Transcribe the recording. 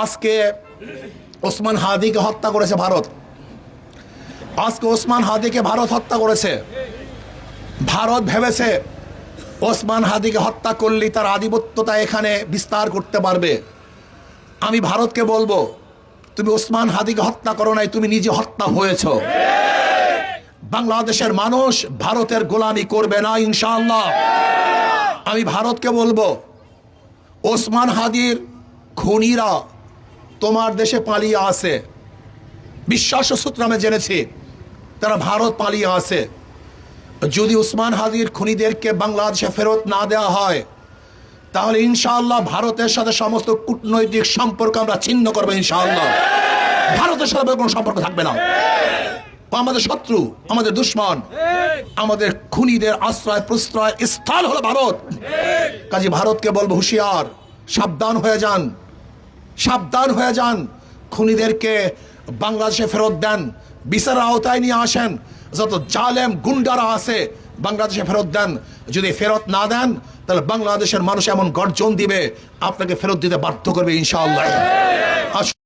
আজকে ওসমান হাদিকে হত্যা করেছে ভারত। আজকে ওসমান হাদিকে ভারত হত্যা করেছে। ভারত ভেবেছে ওসমান হাদিকে হত্যা করলেই তার আধিপত্যতা এখানে বিস্তার করতে পারবে। আমি ভারতকে বলব, তুমি ওসমান হাদিকে হত্যা করো নাই, তুমি নিজে হত্যা হয়েছ। বাংলাদেশের মানুষ ভারতের গোলামি করবে না, ইনশাআল্লাহ। আমি ভারতকে বলব, ওসমান হাদির খুনিরা তোমার দেশে পালিয়ে আসে বিশ্বাস সূত্র আমি জেনেছি, তারা ভারত পালিয়ে আসে যদি উসমান হাদির খুনিদেরকে বাংলাদেশে ফেরত না দেওয়া হয়, তাহলে ইনশাআল্লাহ ভারতের সাথে সমস্ত কূটনৈতিক সম্পর্ক আমরা ছিন্ন করব ইনশাআল্লাহ। ভারতের সাথে কোনো সম্পর্ক থাকবে না। আমাদের শত্রু, আমাদের দুশ্মন, আমাদের খুনিদের আশ্রয় প্রশ্রয় স্থল হলো ভারত। কাজে ভারতকে বলব হুঁশিয়ার, সাবধান হয়ে যান। সাবধান হয়ে যান। খুনিদেরকে বাংলাদেশে ফেরত দেন। বিচার আওতায় নিয়ে আসেন। যত জালেম গুন্ডারা আছে, বাংলাদেশে ফেরত দেন। যদি ফেরত না দেন, তাহলে বাংলাদেশের মানুষ এমন গর্জন দিবে, আপনাকে ফেরত দিতে বাধ্য করবে ইনশাআল্লাহ।